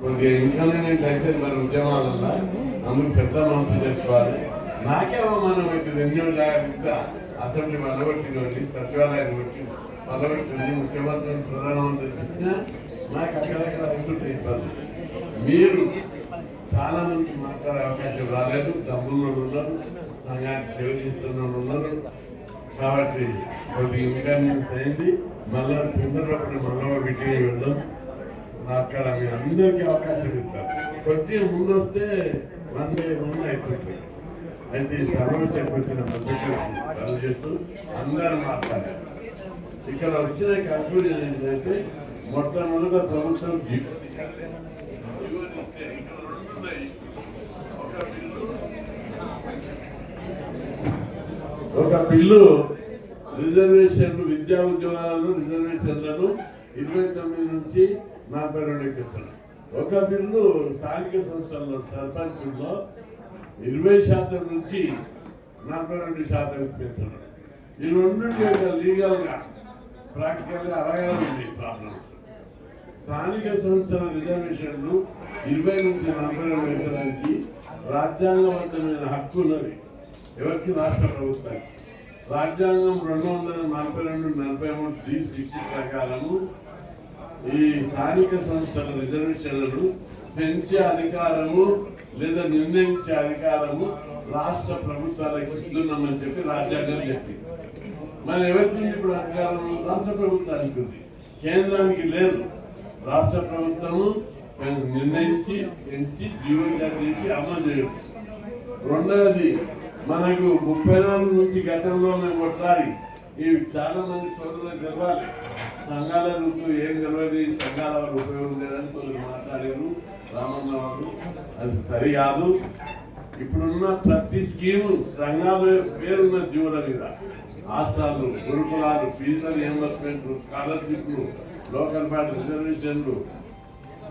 కొద్దిగా ఇన్కన్వీనియంట్ అయితే మరి ఉద్యమాలల్లో అందరూ పెద్ద మనసు చేసుకోవాలి. నాకే అవమానం అవుతుంది ఎన్నో జాగ్రత్త. అసెంబ్లీ మొదలుపెట్టినోడి సచివాలయాన్ని పెట్టి మొదలుపెట్టింది ముఖ్యమంత్రి ప్రధానమంత్రి చెప్పినా నాకు అక్కడక్కడ అవుతుంటే ఇబ్బంది. మీరు చాలా మంది మాట్లాడే అవకాశం రాలేదు డబ్బుల్లో ఉన్నారు సంఘానికి సేవ చేస్తున్న ఉన్నారు. కాబట్టి కొద్దిగా ఇన్కన్వీనియన్స్ అయింది. మళ్ళా తొందరపడి మళ్ళా మీటింగ్ వెళ్దాం. అక్కడ మీ అందరికీ అవకాశం ఇస్తారు కొద్దిగా ముందు వస్తే వన్ ముందు అయిపోతుంది అయితే సర్వం చెప్పిన వచ్చిన పద్ధతులకు అందరూ మాట్లాడారు ఇక్కడ వచ్చిన కన్ఫ్యూజన్ ఏంటంటే మొట్టమొదట ప్రభుత్వం ఇక్కడ ఒక ఒక బిల్లు రిజర్వేషన్లు విద్యా ఉద్యోగాలను రిజర్వేషన్లను ఇరవై తొమ్మిది నుంచి నలభై రెండు ఎక్కిస్తున్నారు ఒక బిల్లు స్థానిక సంస్థల్లో సర్పంచుల్లో ఇరవై శాతం నుంచి నలభై రెండు శాతం పెంచుతున్నారు ఈ రెండు లీగల్గా ప్రాక్టికల్ అలాగే ఉంది ప్రాబ్లం. స్థానిక సంస్థల రిజర్వేషన్లు ఇరవై నుంచి నలభై రెండు పెంచడానికి రాజ్యాంగబద్ధమైన హక్కు ఉన్నది. ఎవరికి? రాష్ట్ర ప్రభుత్వానికి. రాజ్యాంగం రెండు వందల నలభై రెండు నలభై మూడు డి సిక్స్ ప్రకారము ఈ స్థానిక సంస్థల రిజర్వేషన్లను పెంచే అధికారము లేదా నిర్ణయించే అధికారము రాష్ట్ర ప్రభుత్వాలకు ఇస్తున్నామని చెప్పి రాజ్యాంగం చెప్పింది. మరి ఎవరికి ఇప్పుడు అధికారం? రాష్ట్ర ప్రభుత్వానికి ఉంది. కేంద్రానికి లేదు. రాష్ట్ర ప్రభుత్వము నిర్ణయించి పెంచి జీవో చేసి అమలు చేయడం రెండవది మనకు ముప్పై నాలుగు నుంచి గతంలో మేము కొట్లాడి ఈ చాలా మంది సోదరులకు గెలవాలి సంఘాల రూపు ఏం తెలియదు సంఘాల వల్ల ఉపయోగం లేదని కొందరు మాట్లాడారు. రామన్న వారు అది సరి కాదు. ఇప్పుడున్న ప్రతి స్కీము సంఘాల పేరున్న జీవుల మీద. హాస్టల్లు గురుకులాలు ఫీజు రియంబర్స్మెంట్ స్కాలర్షిప్లు లోకల్ పార్టీ రిజర్వేషన్లు.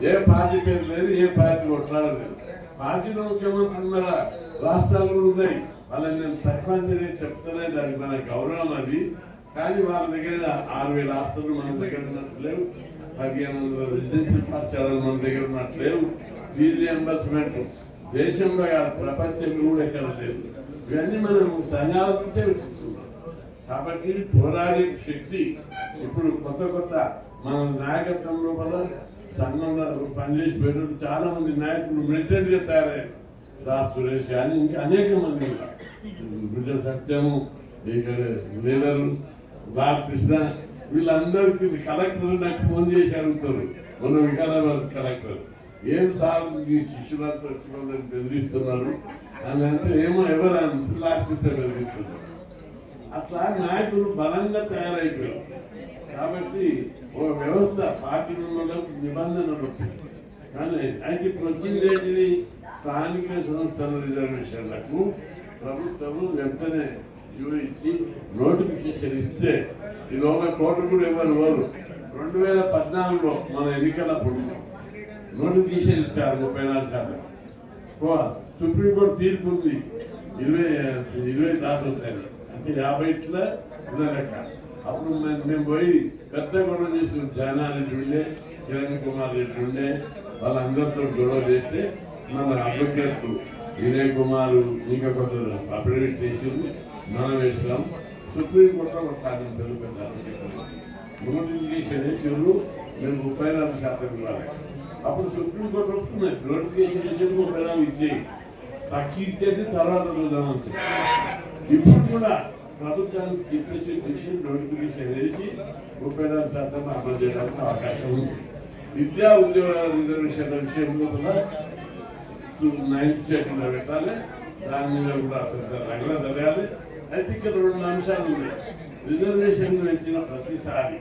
ఏ పార్టీ పేరు లేదు ఏ పార్టీ కొట్లాడలేదు. పార్టీలో ముఖ్యమంత్రి ఉన్నారా? రాష్ట్రాలు కూడా ఉన్నాయి. వాళ్ళని నేను తక్కువ అంచనా చెప్తూనే దానికి మన గౌరవం అది. కానీ వాళ్ళ దగ్గర ఆరు వేల ఆస్తులు మన దగ్గర ఉన్నట్టు లేవు. పదిహేను వందల రెసిడెన్షియల్ పాఠశాలలు మన దగ్గర ఉన్నట్టు లేవు. ఫీజు రియంబర్స్మెంట్ దేశంలో కాదు ప్రపంచంలో కూడా ఎక్కడ లేదు. ఇవన్నీ మనం సంఘాల నుంచే కాబట్టి పోరాడే శక్తి ఇప్పుడు కొత్త కొత్త మన నాయకత్వం లోపల సంఘంలో పనిచేసి పెట్టిన చాలా మంది నాయకులు మిలిటెంట్గా తయారయ్యారు. రా సురేష్ కానీ ఇంకా అనేక మంది బిడ్డ సత్యము ఇక్కడ లీడరు రా కృష్ణ వీళ్ళందరికీ కలెక్టర్ నాకు ఫోన్ చేసి అడుగుతారు. మన వికారాబాద్ కలెక్టర్. ఏం సార్ ఈ శిష్యులంతా వచ్చి బెదిరిస్తున్నారు? అని అంటే ఏమో ఎవరు పిల్లాకిస్తే బెదిరిస్తున్నారు. అట్లా నాయకులు బలంగా తయారైపోయారు. కాబట్టి ఒక వ్యవస్థ పార్టీ నిబంధనలు కానీ అయితే ఇప్పుడు వచ్చింది ఏంటిది? స్థానిక సంస్థల రిజర్వేషన్లకు ప్రభుత్వం వెంటనే జోడించి నోటిఫికేషన్ ఇస్తే ఈ లోగా కోట కూడా ఎవరు వారు రెండు వేల పద్నాలుగులో మన ఎన్నికలప్పుడు నోటిఫికేషన్ ఇచ్చారు ముప్పై నాలుగు శాతం. సుప్రీంకోర్టు తీర్పు ఉంది. ఇరవై ఇరవై దాకా అంటే యాభై ఇట్లా ఇలా లెక్క. అప్పుడు మేము మేము పోయి పెద్ద గొడవ చేసి జానారెడ్డి ఉండే కిరణ్ కుమార్ రెడ్డి ఉండే వాళ్ళందరితో గొడవ చేస్తే మన అడ్వకేట్ వినయ్ కుమార్ ఇంకా కొందరు అఫిడవిట్ చేసింది మనం వేసినాం సుప్రీంకోర్టులో ఒక కారణం తెలుగు నోటిఫికేషన్ వేసారు మేము ముప్పై నాలుగు శాతం ఇవ్వాలి. అప్పుడు సుప్రీంకోర్టు ఒప్పుకున్నది. నోటిఫికేషన్ వేసేది ముప్పై నాలుగు ఇచ్చేయి. తక్కువ ఇచ్చేది తర్వాత చూద్దామని ఇప్పుడు కూడా ప్రభుత్వానికి చెప్పేసి చెప్పి నోటిఫికేషన్ వేసి ముప్పై నాలుగు శాతం అమలు చేయడానికి అవకాశం ఉంది. విద్యా ఉద్యోగ రిజర్వేషన్ల విషయంలో కూడా నైన్త్ చేయకుండా పెట్టాలి. దాని మీద కూడా పెద్ద రగడ జరగాలి. అయితే ఇక్కడ రెండు అంశాలు ఉన్నాయి. రిజర్వేషన్లు ఇచ్చిన ప్రతిసారి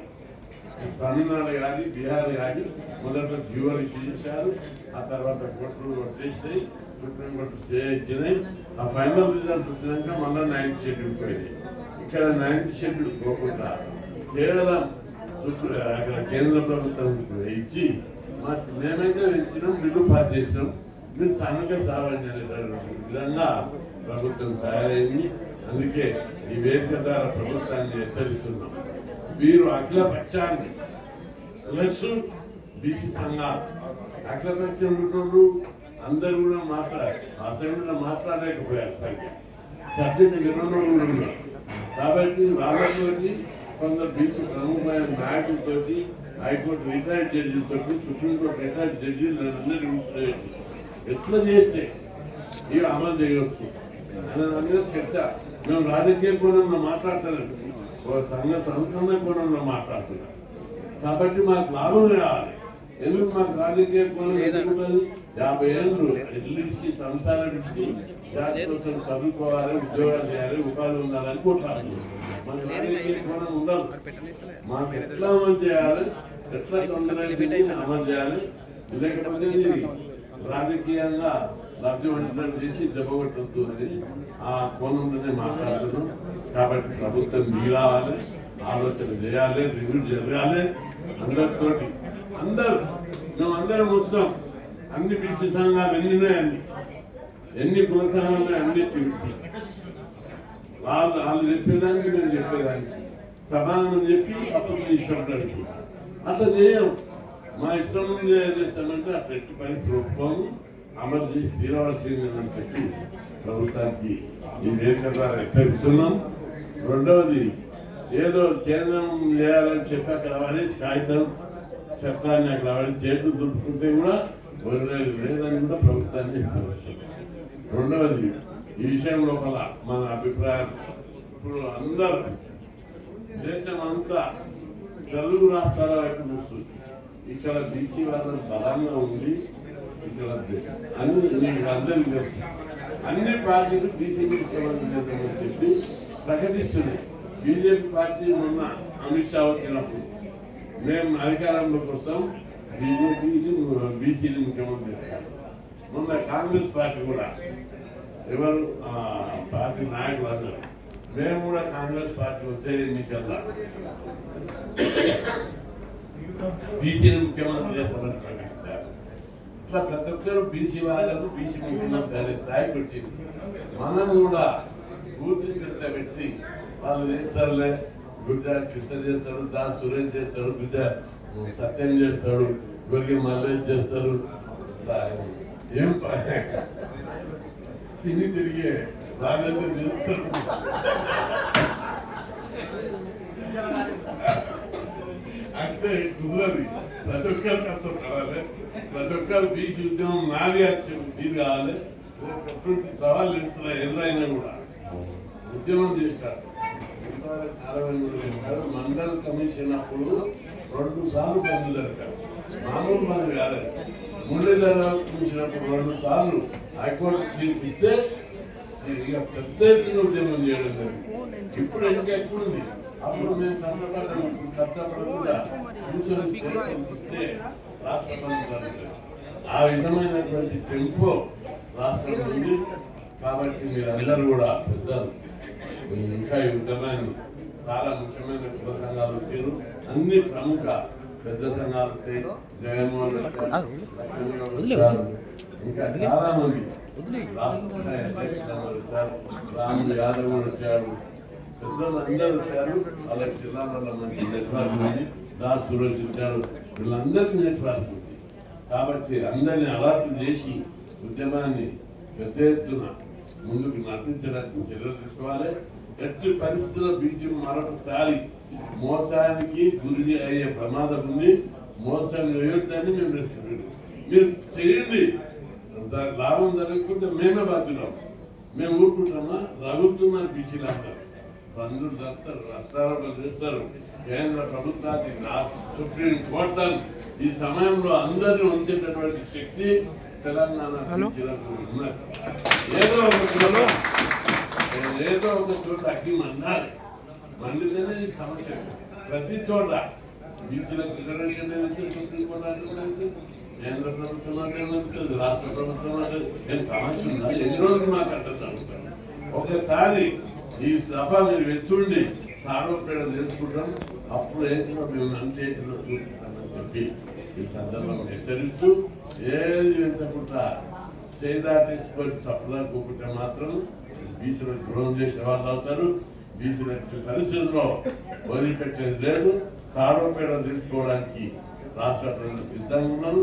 తమిళనాడు కానీ బీహార్ కానీ మొదట జీవోలు చేశారు. ఆ తర్వాత కోర్టులు వచ్చేసినాయి సుప్రీం కోర్టు చేయించినాయి. ఆ ఫైనల్ రిజల్ట్ వచ్చినాక మళ్ళీ నైన్త్ షెడ్యూల్ పోయింది. ఇక్కడ నైన్త్ షెడ్యూల్ పోకుండా కేవలం అక్కడ కేంద్ర ప్రభుత్వం ఇచ్చి మా మేమైతే ఇచ్చినాం బిల్లు పాస్ చేసినాం. మీరు తనగా సావండి అనేటువంటి విధంగా ప్రభుత్వం తయారైంది. అందుకే ఈ వేదిక ద్వారా ప్రభుత్వాన్ని హెచ్చరిస్తున్నాం. వీరు అఖిల పక్షాన్ని ప్లస్ బీసీ సంఘాలు అగ్రపక్షం ఉన్నోళ్ళు అందరు కూడా మాట్లాడారు అసెంబ్లీలో మాట్లాడలేకపోయారు సంఖ్య. సభ్యులు వినోళ్ళు కూడా ఉన్నారు. కాబట్టి వాళ్ళతోటి కొందరు బీసీ ప్రముఖమైన నాయకులతోటి హైకోర్టు రిటైర్డ్ జడ్జిలతో సుప్రీంకోర్టు రిటైర్డ్ జడ్జిలు అందరినీ కూర్చోబెట్టి ఎట్లా చేస్తే? ఇవి అమలు చేయవచ్చు అనే మీద చర్చ. మేము రాజకీయ కోణంలో మాట్లాడతానండి. ఒక సంఘ సంస్కరణ కోణంలో మాట్లాడుతున్నాం. కాబట్టి మాకు లాభం రావాలి. ఎందుకు మాకు రాజకీయ కోణం ఎందుకుంటుంది యాభై ఏళ్ళు ఇల్లిడిచి సంసారం ఇచ్చి జాతి కోసం చదువుకోవాలి ఉద్యోగాలు చేయాలి ఉపాధి ఉండాలని కొట్లాడుతుంది మనకు రాజకీయ కోణం ఉండదు. మాకు ఎట్లా అమలు చేయాలి? ఎట్లా తొందరగా అమలు చేయాలి? లేకపోతే రాజకీయంగా లబ్ధి వంటలు చేసి దెబ్బగొట్టద్దు అని ఆ కోణంలోనే మాట్లాడుతున్నాం. కాబట్టి ప్రభుత్వం మిగిలావాలి ఆలోచన చేయాలి రివ్యూ జరగాలి. అందరితోటి అందరూ మేము అందరం వస్తాం. అన్ని పిలిచి సంఘాలు ఎన్ని ఉన్నాయండి? ఎన్ని కుల సంఘాలు అన్ని వాళ్ళు వాళ్ళు చెప్పేదానికి మేము చెప్పేదానికి. సమాధానం చెప్పి అప్పుడు ఇష్టపడ్డాడు అసలు అట్లా చేయం. మా ఇష్టం నుండి ఏం చేస్తామంటే ఆ పెట్టి పని ప్రభుత్వం అమలు చేసి తీరవలసిందని చెప్పి ప్రభుత్వానికి ఈ వేదిక ద్వారా హెచ్చరిస్తున్నాం. రెండవది ఏదో కేంద్రం చేయాలని చెప్పాక రావాలి కాగితం చట్టాన్ని అక్కడ రావాలి చేతులు దుడుకుంటే కూడా వదిలేదు లేదని కూడా ప్రభుత్వాన్ని హెచ్చరిస్తున్నాం రెండవది ఈ విషయం లోపల మన అభిప్రాయం. ఇప్పుడు అందరూ దేశం అంతా తెలుగు రాష్ట్రాల వైపు చూస్తుంది. ఇక్కడ బీసీ వాదం బలంగా ఉంది ఇక్కడ అన్ని మీకు అందరికీ తెలుసు అన్ని పార్టీలు బీసీ ముఖ్యమంత్రి చెప్పి ప్రకటిస్తున్నాయి. బీజేపీ పార్టీ మొన్న అమిత్ షా వచ్చినప్పుడు మేము అధికారంలోకి వస్తాం బీజేపీ బీసీని ముఖ్యమంత్రి చేస్తాం మొన్న కాంగ్రెస్ పార్టీ కూడా ఎవరు ఆ, పార్టీ నాయకులు అన్నారు మేము కూడా కాంగ్రెస్ పార్టీ వచ్చే ఎన్నికల్లో బీసీని ముఖ్యమంత్రి చేస్తామని ప్రకటించారు. ఇట్లా ప్రతి ఒక్కరు బీసీ వాళ్ళకు బీసీ ముఖ్యమంత్రి అనే స్థాయికి వచ్చింది మనం కూడా పూర్తి శ్రద్ధ పెట్టి వాళ్ళు చేస్తారులే గుడ్డ కృష్ణ చేస్తాడు దా సురేష్ చేస్తాడు గుడ్డ సత్యం చేస్తాడు గొరిగి మల్లేష్ చేస్తారు దా- ఏం ప- తిని తిరిగే రాజేంద్ర చేస్తాడు. అంటే కుదరది. ప్రతి ఒక్కరు కష్టపడాలి ప్రతి ఒక్కరు బీచ్ ఉద్యమం నాది వచ్చి కావాలి. ఎటువంటి సవాళ్ళు ఇస్తున్నా ఎదురైనా కూడా ఉద్యమం చేశారు ఇంతవరకు అరవై మండల్ కమిషన్ అప్పుడు రెండు సార్లు బంద్ జరిగారు మామూలు బంద్ కాలేదు. మురళీధర కమిషనప్పుడు రెండు సార్లు హైకోర్టు తీర్పు ఇస్తే ఇక పెద్ద ఎత్తున ఉద్యమం చేయడం జరిగింది. ఇప్పుడు ఇంకా ఎక్కువ ఉంది అప్పుడు మేము కష్టపడ్డాం కష్టపడకుండా ఇస్తే రాష్ట్రపతి జరగలేదు ఆ విధమైనటువంటి టెంపో రాష్ట్రం ఉంది. కాబట్టి మీరందరూ కూడా పెద్దలు ఇంకా ఈ ఉద్యమాన్ని చాలా ముఖ్యమైన కుల సంఘాలు వచ్చారు. అన్ని ప్రముఖ పెద్ద సంఘాలు వచ్చాయి. జగన్మోహన్ రెడ్డి గారు, ఇంకా చాలా మంది రాష్ట్ర రాములు యాదవ్ కూడా వచ్చారు పెద్దలు అందరూ వచ్చారు వాళ్ళ జిల్లాలలో మంచి నెట్వర్క్ ఉంది. దాస్ సురేష్ వచ్చారు. వీళ్ళందరికీ నెట్వర్క్ ఉంది. కాబట్టి అందరిని అలర్ట్ చేసి ఉద్యమాన్ని పెద్ద ఎత్తున ముందుకు నటించడానికి చర్యలు తీసుకోవాలి. ఎట్టి పరిస్థితుల్లో బీచ్ మరొకసారి మోసానికి గురి అయ్యే ప్రమాదం ఉంది. మోసాన్ని వేయొద్దని మేము రెస్ట్రిక్ట్ మీరు చేయండి. లాభం జరగకుండా మేమే బాధ్యులం. మేము ఊరుకుంటామా? రగులుతున్నారు బీసీలు అంటారు బంధువులు జరుపుతారు రస్తారోపణ చేస్తారు. కేంద్ర ప్రభుత్వాన్ని రా- సుప్రీం కోర్టు ఈ సమయంలో అందరినీ ఉంచేటటువంటి శక్తి తెలంగాణ ఉన్నది. ఏదో ఒక చోట ఏదో ఒక చోట అగ్గి మండాలి. మండితేనే ఈ సమస్య. ప్రతి చోట బీసీలకు రిజర్వేషన్ ఏదైతే సుప్రీం కోర్టు అంటే కేంద్ర ప్రభుత్వం అంటే రాష్ట్ర ప్రభుత్వం అంటే ఏం సమస్య ఉందా? ఎన్ని రోజులు మాకు అడ్డం ఒకసారి ఈ సభ మీరు వెతుండి తాడోపేడ తెలుసుకుంటాం అప్పుడు ఏంటో మేము అంతేంటిలో చూపిస్తామని చెప్పి ఈ సందర్భం హెచ్చరిస్తూ ఏది ఎంతకుండా చేదాటేసుకొని తప్పుదా కూకుంటే మాత్రం బీచ్లో గృహం చేసే వాళ్ళు అవుతారు. బీసీల పరిస్థితుల్లో వదిలిపెట్టేది లేదు. తాడోపేడ తెలుసుకోవడానికి రాష్ట్ర ప్రజలు సిద్ధంగా ఉన్నారు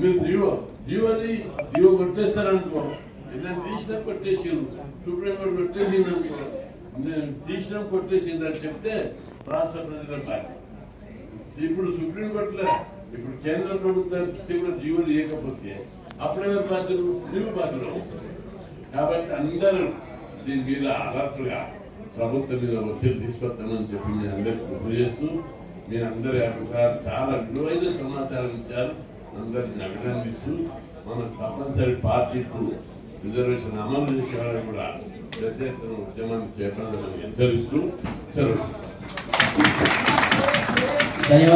మీరు జీవో జీవోది జీవో కొట్టేస్తారనుకో నేను తీసినా కొట్టేసిండు. సుప్రీంకోర్టు కొట్టేసింది అనుకో నేను తీసినా కొట్టేసింది అని చెప్తే రాష్ట్ర ప్రజల బాధ్యత ఇప్పుడు సుప్రీంకోర్టులో ఇప్పుడు కేంద్ర ప్రభుత్వం కూడా జీవో లేకపోతే అప్పుడే బాధ్యులు? నీవు బాధ్యులు కాబట్టి అందరూ దీని మీద అలర్ట్గా ప్రభుత్వం మీద ఒత్తిడి తీసుకొస్తానని చెప్పి మీ అందరికి గుర్తు చేస్తూ మీ అందరి అభిప్రాయాలు చాలా విలువైన సమాచారం ఇచ్చారు. అందరిని అభినందిస్తూ మనం తప్పనిసరి పార్టీకు రిజర్వేషన్ అమలు చేసే వాళ్ళకి కూడా పెద్ద ఎత్తున ఉద్యమాన్ని చేపడాలని హెచ్చరిస్తూ సెలవు.